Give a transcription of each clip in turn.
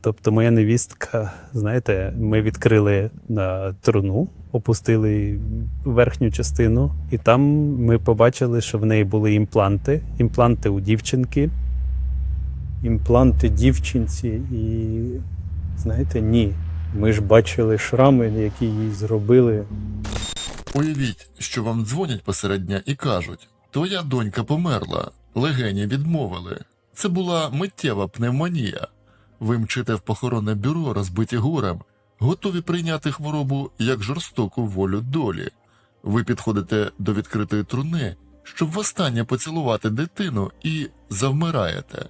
Тобто, моя невістка, знаєте, ми відкрили на труну, опустили верхню частину, і там ми побачили, що в неї були імпланти. Імпланти у дівчинки, імпланти дівчинці, і знаєте, ні. Ми ж бачили шрами, які їй зробили. Уявіть, що вам дзвонять посеред дня і кажуть: Твоя донька померла, легені відмовили. Це була миттєва пневмонія. Ви мчите в похоронне бюро, розбиті горем, готові прийняти хворобу як жорстоку волю долі. Ви підходите до відкритої труни, щоб востаннє поцілувати дитину і завмираєте,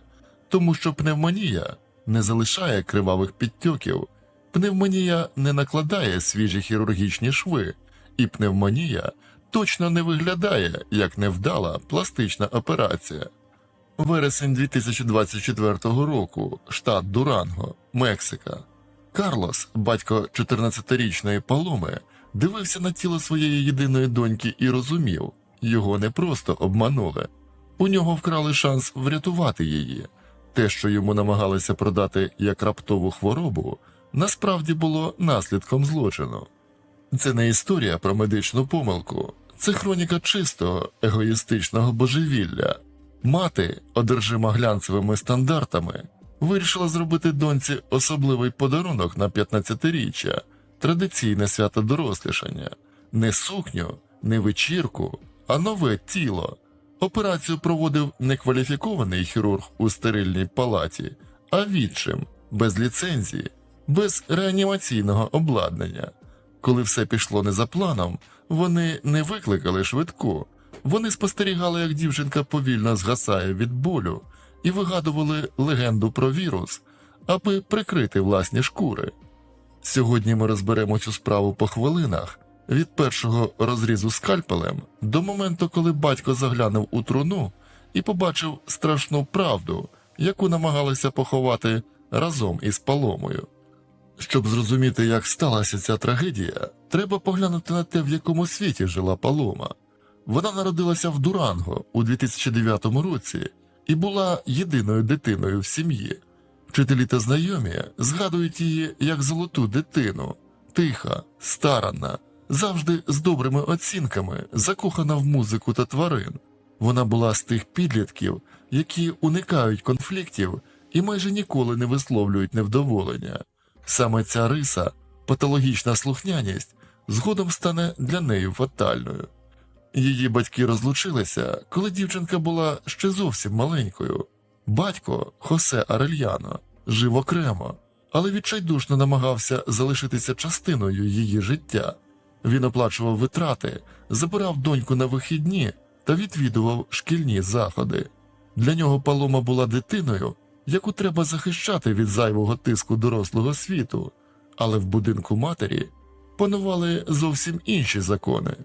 тому що пневмонія не залишає кривавих підтьоків, пневмонія не накладає свіжі хірургічні шви, і пневмонія точно не виглядає як невдала пластична операція. Вересень 2024 року, штат Дуранго, Мексика. Карлос, батько 14-річної Паломи, дивився на тіло своєї єдиної доньки і розумів, його не просто обманули. У нього вкрали шанс врятувати її. Те, що йому намагалися продати як раптову хворобу, насправді було наслідком злочину. Це не історія про медичну помилку, це хроніка чистого егоїстичного божевілля. Мати, одержима глянцевими стандартами, вирішила зробити доньці особливий подарунок на 15-річчя, традиційне свято дорослішання, не сукню, не вечірку, а нове тіло. Операцію проводив не кваліфікований хірург у стерильній палаті, а відчим, без ліцензії, без реанімаційного обладнання. Коли все пішло не за планом, вони не викликали швидку. Вони спостерігали, як дівчинка повільно згасає від болю, і вигадували легенду про вірус, аби прикрити власні шкури. Сьогодні ми розберемо цю справу по хвилинах від першого розрізу скальпелем до моменту, коли батько заглянув у труну і побачив страшну правду, яку намагалися поховати разом із паломою. Щоб зрозуміти, як сталася ця трагедія, треба поглянути на те, в якому світі жила Палома. Вона народилася в Дуранго у 2009 році і була єдиною дитиною в сім'ї. Вчителі та знайомі згадують її як золоту дитину, тиха, старанна, завжди з добрими оцінками, закохана в музику та тварин. Вона була з тих підлітків, які уникають конфліктів і майже ніколи не висловлюють невдоволення. Саме ця риса, патологічна слухняність, згодом стане для неї фатальною. Її батьки розлучилися, коли дівчинка була ще зовсім маленькою. Батько Хосе Арельяно жив окремо, але відчайдушно намагався залишитися частиною її життя. Він оплачував витрати, забирав доньку на вихідні та відвідував шкільні заходи. Для нього Палома була дитиною, яку треба захищати від зайвого тиску дорослого світу, але в будинку матері панували зовсім інші закони.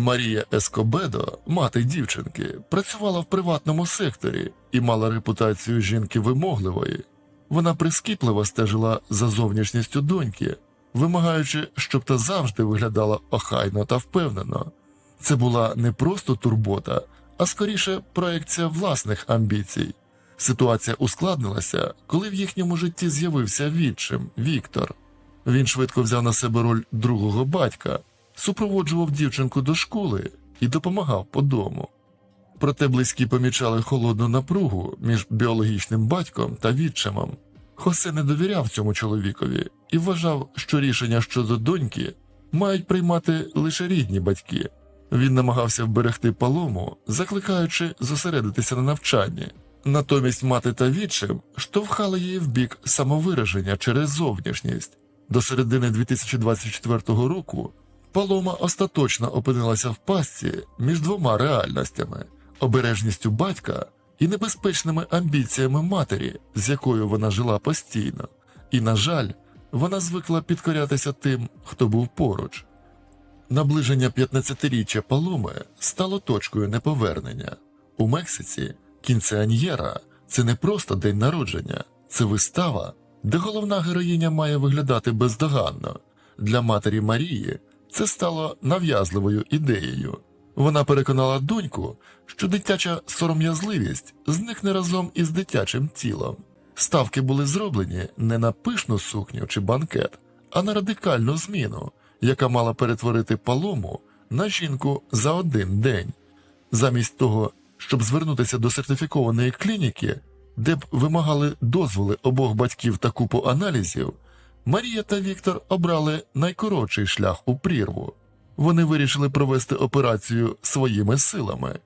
Марія Ескобедо, мати дівчинки, працювала в приватному секторі і мала репутацію жінки вимогливої. Вона прискіпливо стежила за зовнішністю доньки, вимагаючи, щоб та завжди виглядала охайно та впевнено. Це була не просто турбота, а скоріше проекція власних амбіцій. Ситуація ускладнилася, коли в їхньому житті з'явився відчим Віктор. Він швидко взяв на себе роль другого батька, супроводжував дівчинку до школи і допомагав по дому. Проте близькі помічали холодну напругу між біологічним батьком та відчимом. Хосе не довіряв цьому чоловікові і вважав, що рішення щодо доньки мають приймати лише рідні батьки. Він намагався вберегти палому, закликаючи зосередитися на навчанні. Натомість мати та відчим штовхали її в бік самовираження через зовнішність. До середини 2024 року Палома остаточно опинилася в пастці між двома реальностями обережністю батька і небезпечними амбіціями матері, з якою вона жила постійно. І, на жаль, вона звикла підкорятися тим, хто був поруч. Наближення 15-річчя Паломи стало точкою неповернення. У Мексиці кінцеаньєра це не просто день народження, це вистава, де головна героїня має виглядати бездоганно. Для матері Марії це стало нав'язливою ідеєю. Вона переконала доньку, що дитяча сором'язливість зникне разом із дитячим тілом. Ставки були зроблені не на пишну сукню чи банкет, а на радикальну зміну, яка мала перетворити палому на жінку за один день. Замість того, щоб звернутися до сертифікованої клініки, де б вимагали дозволи обох батьків та купу аналізів, Марія та Віктор обрали найкоротший шлях у прірву. Вони вирішили провести операцію своїми силами.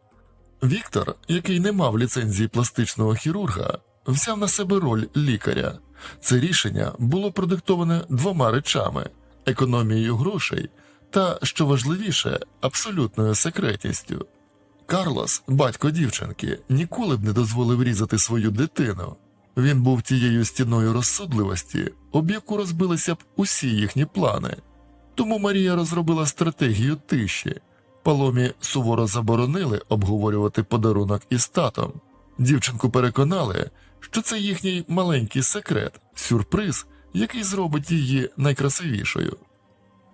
Віктор, який не мав ліцензії пластичного хірурга, взяв на себе роль лікаря. Це рішення було продиктоване двома речами: економією грошей та, що важливіше, абсолютною секретністю. Карлос, батько дівчинки, ніколи б не дозволив різати свою дитину. Він був тією стіною розсудливості, об яку розбилися б усі їхні плани. Тому Марія розробила стратегію тиші. Паломі суворо заборонили обговорювати подарунок із татом. Дівчинку переконали, що це їхній маленький секрет, сюрприз, який зробить її найкрасивішою.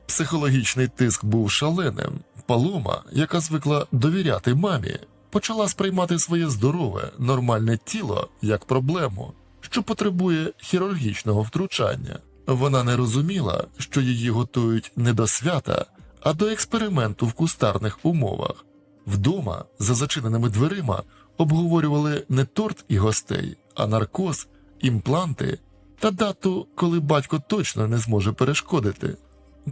Психологічний тиск був шаленим. Палома, яка звикла довіряти мамі, почала сприймати своє здорове, нормальне тіло як проблему, що потребує хірургічного втручання. Вона не розуміла, що її готують не до свята, а до експерименту в кустарних умовах. Вдома, за зачиненими дверима, обговорювали не торт і гостей, а наркоз, імпланти та дату, коли батько точно не зможе перешкодити.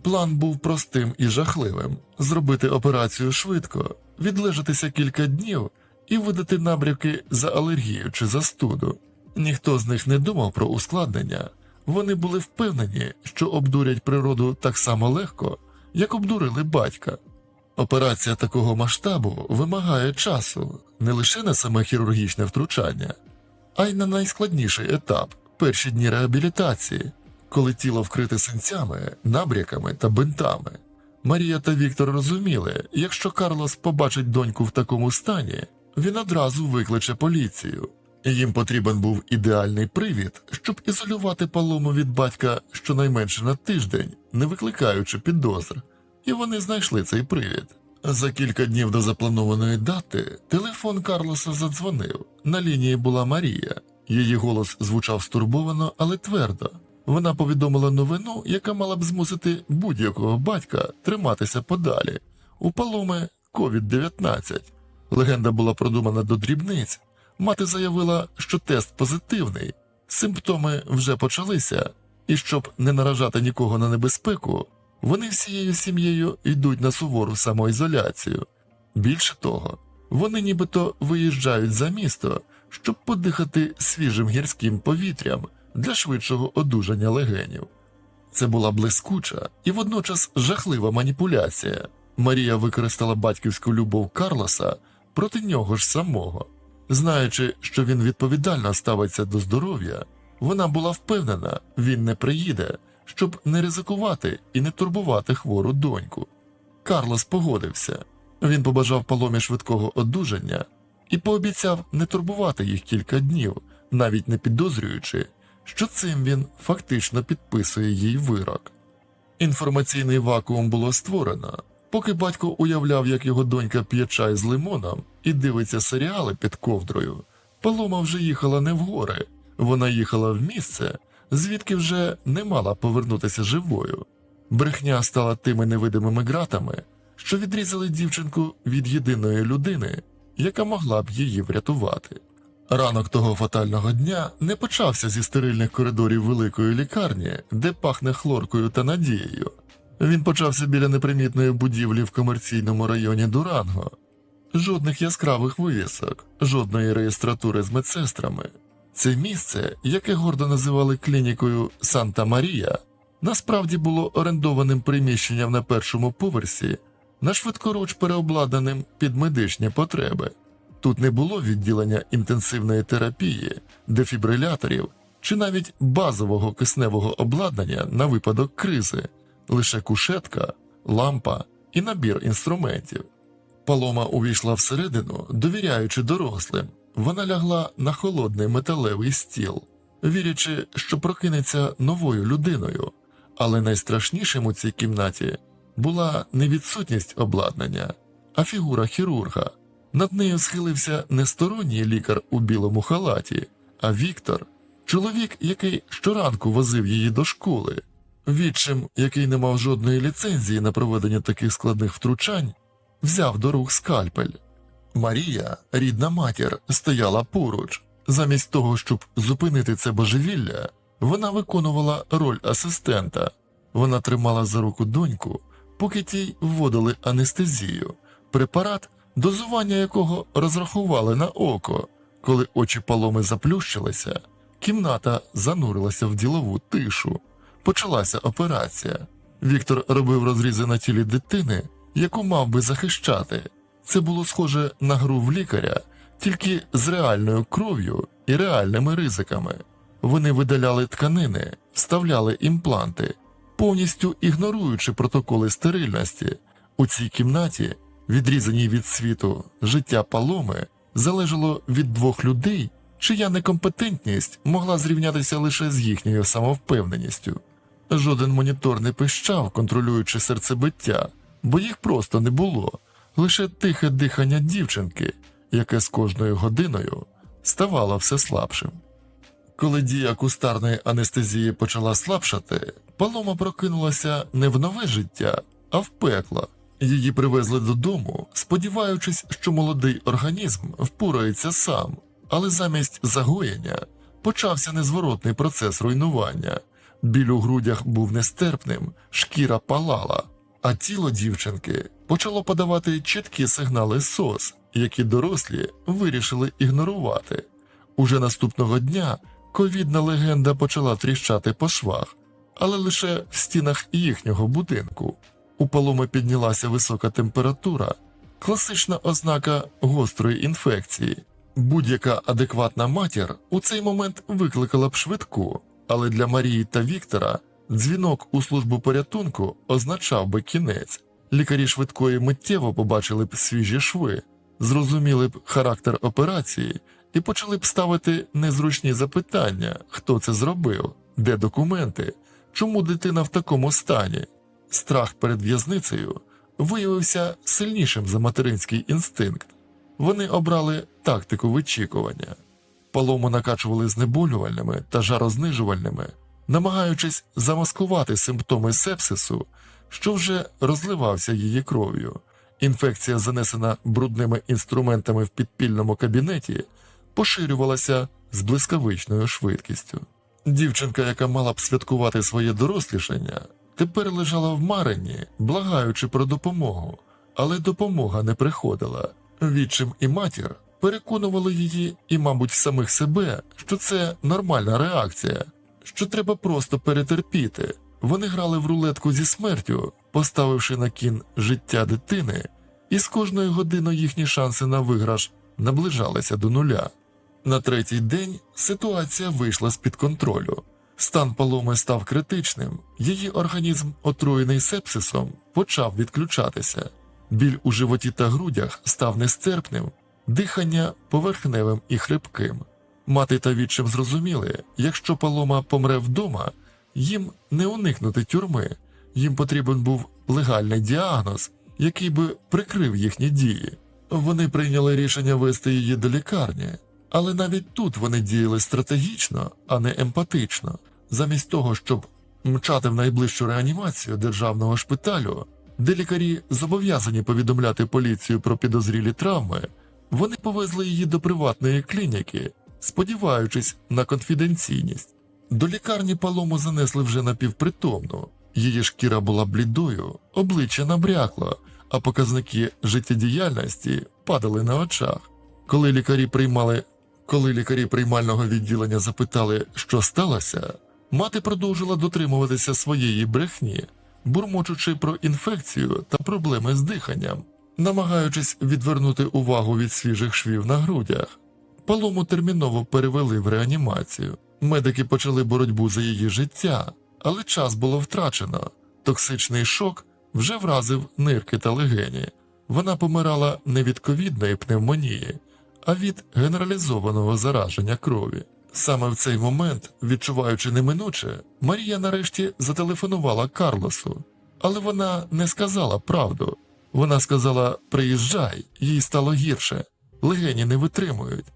План був простим і жахливим зробити операцію швидко, відлежатися кілька днів і видати набряки за алергію чи застуду. Ніхто з них не думав про ускладнення. Вони були впевнені, що обдурять природу так само легко, як обдурили батька. Операція такого масштабу вимагає часу не лише на саме хірургічне втручання, а й на найскладніший етап перші дні реабілітації, коли тіло вкрите синцями, набряками та бинтами. Марія та Віктор розуміли, якщо Карлос побачить доньку в такому стані, він одразу викличе поліцію. Їм потрібен був ідеальний привід, щоб ізолювати палому від батька щонайменше на тиждень, не викликаючи підозр, і вони знайшли цей привід. За кілька днів до запланованої дати телефон Карлоса задзвонив. На лінії була Марія. Її голос звучав стурбовано, але твердо. Вона повідомила новину, яка мала б змусити будь-якого батька триматися подалі. У паломи COVID-19. Легенда була продумана до дрібниць. Мати заявила, що тест позитивний, симптоми вже почалися, і щоб не наражати нікого на небезпеку, вони всією сім'єю йдуть на сувору самоізоляцію. Більше того, вони нібито виїжджають за місто, щоб подихати свіжим гірським повітрям для швидшого одужання легенів. Це була блискуча і водночас жахлива маніпуляція. Марія використала батьківську любов Карлоса проти нього ж самого. Знаючи, що він відповідально ставиться до здоров'я, вона була впевнена, він не приїде, щоб не ризикувати і не турбувати хвору доньку. Карлос погодився. Він побажав паломі швидкого одужання і пообіцяв не турбувати їх кілька днів, навіть не підозрюючи, що цим він фактично підписує їй вирок. Інформаційний вакуум було створено, поки батько уявляв, як його донька п'є чай з лимоном і дивиться серіали під ковдрою. Палома вже їхала не в гори, вона їхала в місце, звідки вже не мала повернутися живою. Брехня стала тими невидимими ґратами, що відрізали дівчинку від єдиної людини, яка могла б її врятувати. Ранок того фатального дня не почався зі стерильних коридорів великої лікарні, де пахне хлоркою та надією. Він почався біля непримітної будівлі в комерційному районі Дуранго. Жодних яскравих вивісок, жодної реєстратури з медсестрами. Це місце, яке гордо називали клінікою Санта Марія, насправді було орендованим приміщенням на першому поверсі, на швидкоруч переобладнаним під медичні потреби. Тут не було відділення інтенсивної терапії, дефібриляторів чи навіть базового кисневого обладнання на випадок кризи, лише кушетка, лампа і набір інструментів. Палома увійшла всередину, довіряючи дорослим. Вона лягла на холодний металевий стіл, вірячи, що прокинеться новою людиною. Але найстрашнішим у цій кімнаті була не відсутність обладнання, а фігура хірурга. Над нею схилився не сторонній лікар у білому халаті, а Віктор, чоловік, який щоранку возив її до школи, відчим, який не мав жодної ліцензії на проведення таких складних втручань, взяв до рук скальпель. Марія, рідна матір, стояла поруч. Замість того, щоб зупинити це божевілля, вона виконувала роль асистента. Вона тримала за руку доньку, поки тій вводили анестезію, препарат, дозування якого розрахували на око. Коли очі паломи заплющилися, кімната занурилася в ділову тишу. Почалася операція. Віктор робив розрізи на тілі дитини, яку мав би захищати. Це було схоже на гру в лікаря, тільки з реальною кров'ю і реальними ризиками. Вони видаляли тканини, вставляли імпланти, повністю ігноруючи протоколи стерильності. У цій кімнаті, відрізаній від світу, життя паломи залежало від двох людей, чия некомпетентність могла зрівнятися лише з їхньою самовпевненістю. Жоден монітор не пищав, контролюючи серцебиття, бо їх просто не було, лише тихе дихання дівчинки, яке з кожною годиною ставало все слабшим. Коли дія кустарної анестезії почала слабшати, Палома прокинулася не в нове життя, а в пекло. Її привезли додому, сподіваючись, що молодий організм впорається сам, але замість загоєння почався незворотний процес руйнування. Біль у грудях був нестерпним, шкіра палала, а тіло дівчинки почало подавати чіткі сигнали СОС, які дорослі вирішили ігнорувати. Уже наступного дня ковідна легенда почала тріщати по швах, але лише в стінах їхнього будинку. У паломи піднялася висока температура, класична ознака гострої інфекції. Будь-яка адекватна матір у цей момент викликала б швидку, але для Марії та Віктора дзвінок у службу порятунку означав би кінець. Лікарі швидкої миттєво побачили б свіжі шви, зрозуміли б характер операції і почали б ставити незручні запитання, хто це зробив, де документи, чому дитина в такому стані. Страх перед в'язницею виявився сильнішим за материнський інстинкт. Вони обрали тактику вичікування. Палому накачували знеболювальними та жарознижувальними, намагаючись замаскувати симптоми сепсису, що вже розливався її кров'ю. Інфекція, занесена брудними інструментами в підпільному кабінеті, поширювалася з блискавичною швидкістю. Дівчинка, яка мала б святкувати своє дорослішання, тепер лежала в марині, благаючи про допомогу, але допомога не приходила. Відчим і матір переконували її і, мабуть, самих себе, що це нормальна реакція, що треба просто перетерпіти. Вони грали в рулетку зі смертю, поставивши на кін життя дитини, і з кожною годиною їхні шанси на виграш наближалися до нуля. На третій день ситуація вийшла з-під контролю. Стан Паломи став критичним, її організм, отруєний сепсисом, почав відключатися. Біль у животі та грудях став нестерпним, дихання поверхневим і хрипким. Мати та відчим зрозуміли, якщо Палома помре вдома, їм не уникнути тюрми, їм потрібен був легальний діагноз, який би прикрив їхні дії. Вони прийняли рішення вести її до лікарні, але навіть тут вони діяли стратегічно, а не емпатично. Замість того, щоб мчати в найближчу реанімацію державного шпиталю, де лікарі зобов'язані повідомляти поліцію про підозрілі травми, вони повезли її до приватної клініки, сподіваючись на конфіденційність. До лікарні палому занесли вже напівпритомну. Її шкіра була блідою, обличчя набрякло, а показники життєдіяльності падали на очах. Коли лікарі приймали, коли лікарі приймального відділення запитали, що сталося, мати продовжила дотримуватися своєї брехні, бурмочучи про інфекцію та проблеми з диханням, намагаючись відвернути увагу від свіжих швів на грудях. Палому терміново перевели в реанімацію. Медики почали боротьбу за її життя, але час було втрачено. Токсичний шок вже вразив нирки та легені. Вона помирала не від ковідної пневмонії, а від генералізованого зараження крові. Саме в цей момент, відчуваючи неминуче, Марія нарешті зателефонувала Карлосу, але вона не сказала правду. Вона сказала: Приїжджай, їй стало гірше, легені не витримують.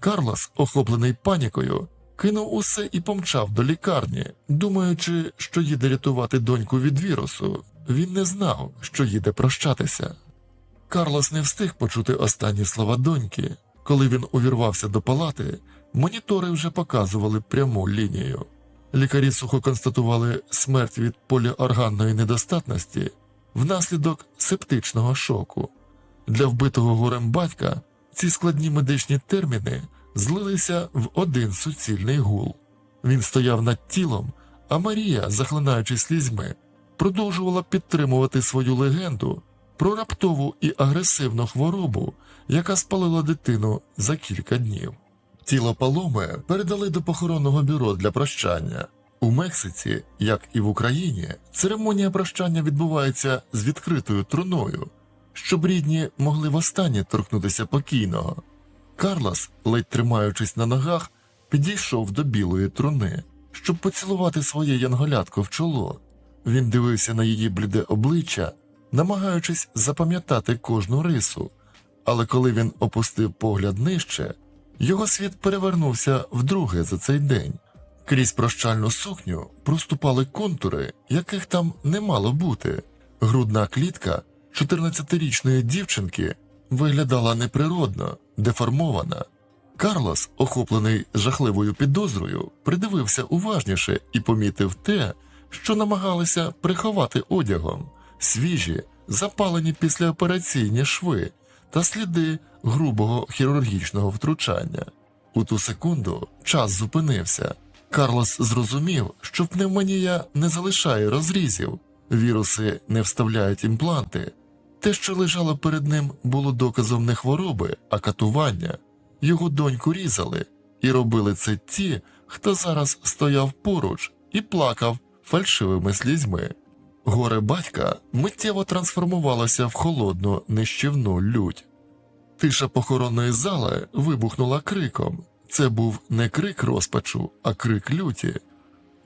Карлос, охоплений панікою, кинув усе і помчав до лікарні, думаючи, що їде рятувати доньку від вірусу. Він не знав, що їде прощатися. Карлос не встиг почути останні слова доньки. Коли він увірвався до палати, монітори вже показували пряму лінію. Лікарі сухо констатували смерть від поліорганної недостатності внаслідок септичного шоку. Для вбитого горем батька ці складні медичні терміни злилися в один суцільний гул. Він стояв над тілом, а Марія, захлинаючись слізьми, продовжувала підтримувати свою легенду про раптову і агресивну хворобу, яка спалила дитину за кілька днів. Тіло Паломи передали до похоронного бюро для прощання. У Мексиці, як і в Україні, церемонія прощання відбувається з відкритою труною, щоб рідні могли востаннє торкнутися покійного. Карлос, ледь тримаючись на ногах, підійшов до білої труни, щоб поцілувати своє янголятко в чоло. Він дивився на її бліде обличчя, намагаючись запам'ятати кожну рису, але коли він опустив погляд нижче, його світ перевернувся вдруге за цей день. Крізь прощальну сукню проступали контури, яких там не мало бути. Грудна клітка 14-річної дівчинки виглядала неприродно, деформована. Карлос, охоплений жахливою підозрою, придивився уважніше і помітив те, що намагалися приховати одягом свіжі, запалені післяопераційні шви та сліди грубого хірургічного втручання. У ту секунду час зупинився. Карлос зрозумів, що пневмонія не залишає розрізів, віруси не вставляють імпланти. Те, що лежало перед ним, було доказом не хвороби, а катування. Його доньку різали, і робили це ті, хто зараз стояв поруч і плакав фальшивими слізьми. Горе батька миттєво трансформувалося в холодну нищівну лють. Тиша похоронної зали вибухнула криком. Це був не крик розпачу, а крик люті.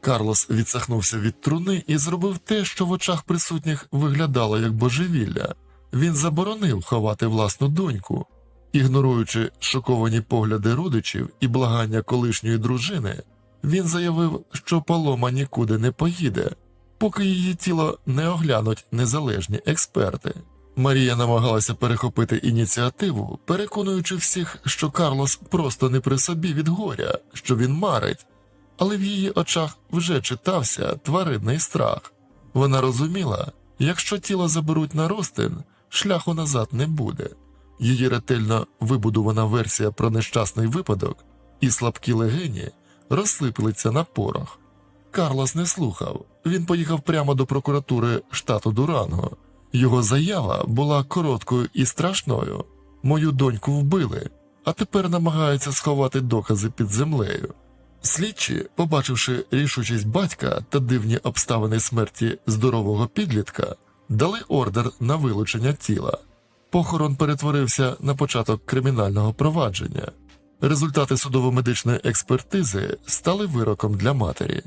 Карлос відсахнувся від труни і зробив те, що в очах присутніх виглядало як божевілля. Він заборонив ховати власну доньку. Ігноруючи шоковані погляди родичів і благання колишньої дружини, він заявив, що Палома нікуди не поїде, поки її тіло не оглянуть незалежні експерти. Марія намагалася перехопити ініціативу, переконуючи всіх, що Карлос просто не при собі від горя, що він марить, але в її очах вже читався тваринний страх. Вона розуміла, якщо тіло заберуть на розтин, шляху назад не буде. Її ретельно вибудована версія про нещасний випадок і слабкі легені розсиплеться на порох. Карлос не слухав. Він поїхав прямо до прокуратури штату Дуранго. Його заява була короткою і страшною. Мою доньку вбили, а тепер намагаються сховати докази під землею. Слідчі, побачивши рішучість батька та дивні обставини смерті здорового підлітка, дали ордер на вилучення тіла. Похорон перетворився на початок кримінального провадження. Результати судово-медичної експертизи стали вироком для матері.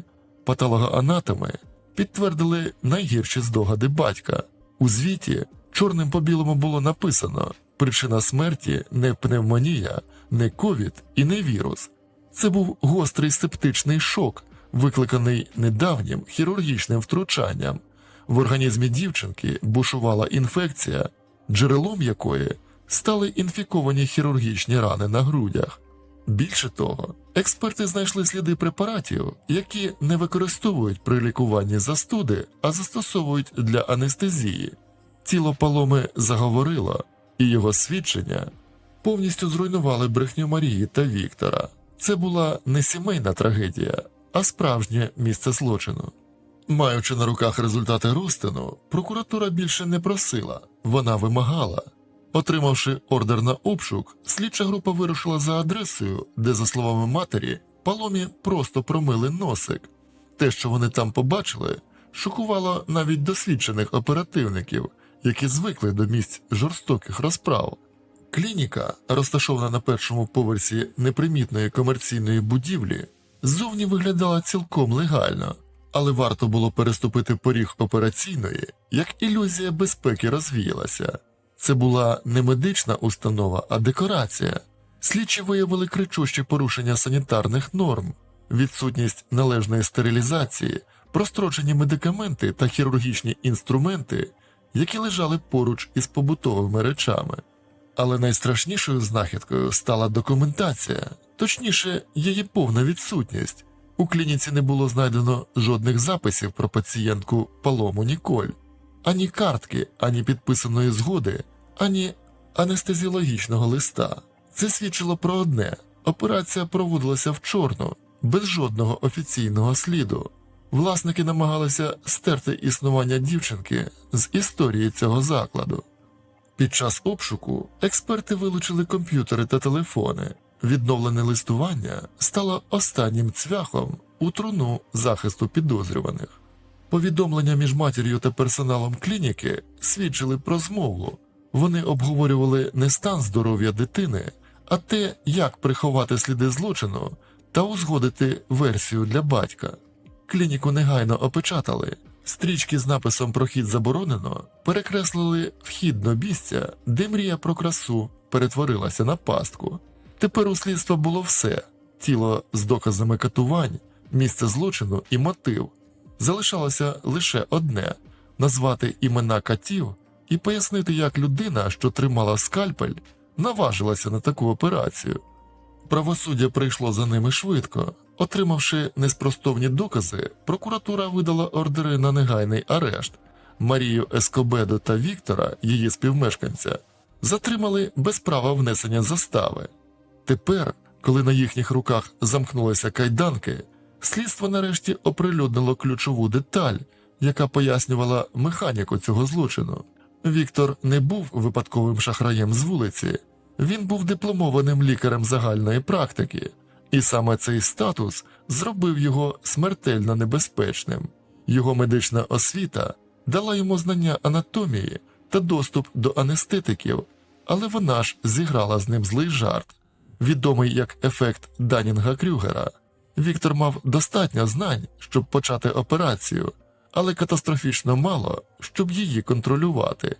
Патологоанатоми підтвердили найгірші здогади батька. У звіті чорним по білому було написано: причина смерті не пневмонія, не ковід і не вірус. Це був гострий септичний шок, викликаний недавнім хірургічним втручанням. В організмі дівчинки бушувала інфекція, джерелом якої стали інфіковані хірургічні рани на грудях. Більше того, експерти знайшли сліди препаратів, які не використовують при лікуванні застуди, а застосовують для анестезії. Тіло паломи заговорило, і його свідчення повністю зруйнували брехню Марії та Віктора. Це була не сімейна трагедія, а справжнє місце злочину. Маючи на руках результати розтину, прокуратура більше не просила, вона вимагала. Отримавши ордер на обшук, слідча група вирушила за адресою, де, за словами матері, паломі просто промили носик. Те, що вони там побачили, шокувало навіть досвідчених оперативників, які звикли до місць жорстоких розправ. Клініка, розташована на першому поверсі непримітної комерційної будівлі, ззовні виглядала цілком легально, але варто було переступити поріг операційної, як ілюзія безпеки розвіялася. Це була не медична установа, а декорація. Слідчі виявили кричущі порушення санітарних норм. Відсутність належної стерилізації, прострочені медикаменти та хірургічні інструменти, які лежали поруч із побутовими речами. Але найстрашнішою знахідкою стала документація, точніше, її повна відсутність. У клініці не було знайдено жодних записів про пацієнтку Палому Ніколь, ані картки, ані підписаної згоди, ані анестезіологічного листа. Це свідчило про одне: операція проводилася в чорну, без жодного офіційного сліду. Власники намагалися стерти існування дівчинки з історії цього закладу. Під час обшуку експерти вилучили комп'ютери та телефони. Відновлене листування стало останнім цвяхом у труну захисту підозрюваних. Повідомлення між матір'ю та персоналом клініки свідчили про змову. Вони обговорювали не стан здоров'я дитини, а те, як приховати сліди злочину та узгодити версію для батька. Клініку негайно опечатали. Стрічки з написом Прохід заборонено перекреслили вхід до місця, де мрія про красу перетворилася на пастку. Тепер у слідства було все: тіло з доказами катувань, місце злочину і мотив. Залишалося лише одне назвати імена катів і пояснити, як людина, що тримала скальпель, наважилася на таку операцію. Правосуддя прийшло за ними швидко. Отримавши неспростовні докази, прокуратура видала ордери на негайний арешт. Марію Ескобедо та Віктора, її співмешканця, затримали без права внесення застави. Тепер, коли на їхніх руках замкнулися кайданки, слідство нарешті оприлюднило ключову деталь, яка пояснювала механіку цього злочину. Віктор не був випадковим шахраєм з вулиці, він був дипломованим лікарем загальної практики, і саме цей статус зробив його смертельно небезпечним. Його медична освіта дала йому знання анатомії та доступ до анестетиків, але вона ж зіграла з ним злий жарт, відомий як ефект Данінга Крюгера. Віктор мав достатньо знань, щоб почати операцію, але катастрофічно мало, щоб її контролювати.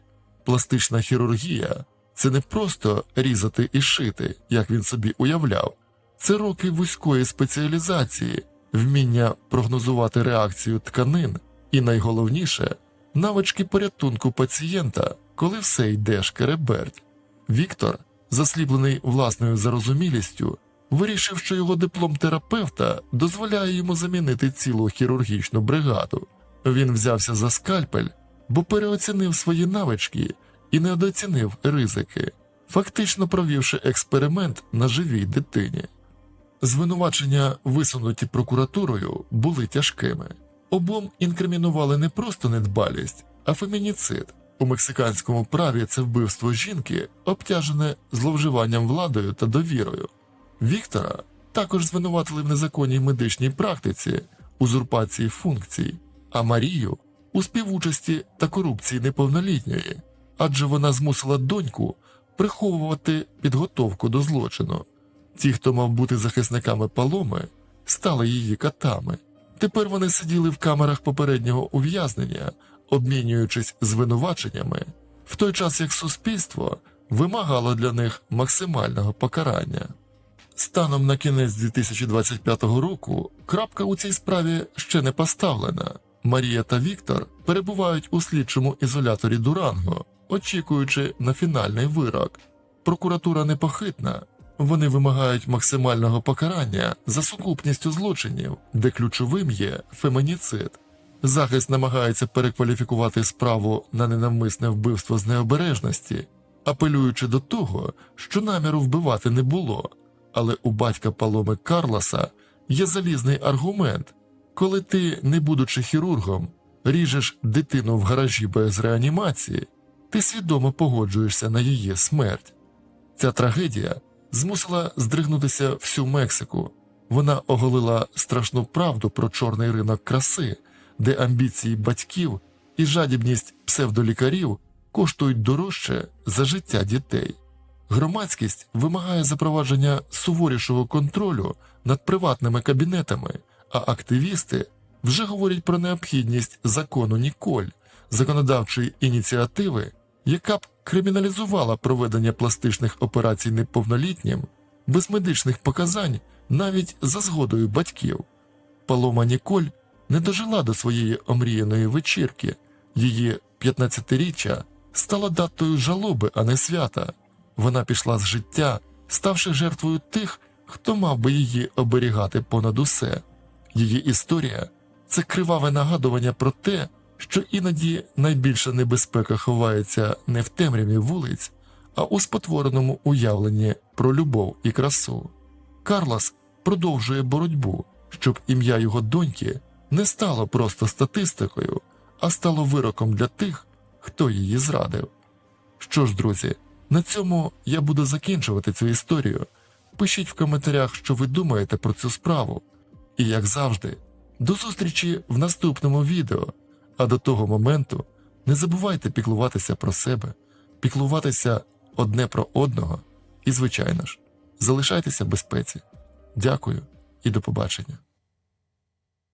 Пластична хірургія це не просто різати і шити, як він собі уявляв, це роки вузької спеціалізації, вміння прогнозувати реакцію тканин і найголовніше навички порятунку пацієнта, коли все йде шкереберть. Віктор, засліблений власною зарозумілістю, вирішив, що його диплом терапевта дозволяє йому замінити цілу хірургічну бригаду. Він взявся за скальпель, бо переоцінив свої навички і недооцінив ризики, фактично провівши експеримент на живій дитині. Звинувачення, висунуті прокуратурою, були тяжкими. Обом інкримінували не просто недбалість, а фемініцид. У мексиканському праві це вбивство жінки, обтяжене зловживанням владою та довірою. Віктора також звинуватили в незаконній медичній практиці, узурпації функцій, а Марію у співучасті та корупції неповнолітньої, адже вона змусила доньку приховувати підготовку до злочину. Ті, хто мав бути захисниками паломи, стали її катами. Тепер вони сиділи в камерах попереднього ув'язнення, обмінюючись звинуваченнями, в той час як суспільство вимагало для них максимального покарання. Станом на кінець 2025 року крапка у цій справі ще не поставлена. Марія та Віктор перебувають у слідчому ізоляторі Дуранго, очікуючи на фінальний вирок. Прокуратура непохитна. Вони вимагають максимального покарання за сукупністю злочинів, де ключовим є фемініцид. Захист намагається перекваліфікувати справу на ненавмисне вбивство з необережності, апелюючи до того, що наміру вбивати не було. Але у батька Паломи Карлоса є залізний аргумент коли ти, не будучи хірургом, ріжеш дитину в гаражі без реанімації, ти свідомо погоджуєшся на її смерть. Ця трагедія змусила здригнутися всю Мексику. Вона оголила страшну правду про чорний ринок краси, де амбіції батьків і жадібність псевдолікарів коштують дорожче за життя дітей. Громадськість вимагає запровадження суворішого контролю над приватними кабінетами, а активісти вже говорять про необхідність закону Ніколь, законодавчої ініціативи, яка б криміналізувала проведення пластичних операцій неповнолітнім без медичних показань навіть за згодою батьків. Палома Ніколь не дожила до своєї омріяної вечірки. Її 15-річчя стало датою жалоби, а не свята. Вона пішла з життя, ставши жертвою тих, хто мав би її оберігати понад усе. Її історія це криваве нагадування про те, що іноді найбільша небезпека ховається не в темряві вулиць, а у спотвореному уявленні про любов і красу. Карлос продовжує боротьбу, щоб ім'я його доньки не стало просто статистикою, а стало вироком для тих, хто її зрадив. Що ж, друзі, на цьому я буду закінчувати цю історію. Пишіть в коментарях, що ви думаєте про цю справу. І як завжди, до зустрічі в наступному відео. А до того моменту не забувайте піклуватися про себе, піклуватися одне про одного і, звичайно ж, залишайтеся в безпеці. Дякую і до побачення.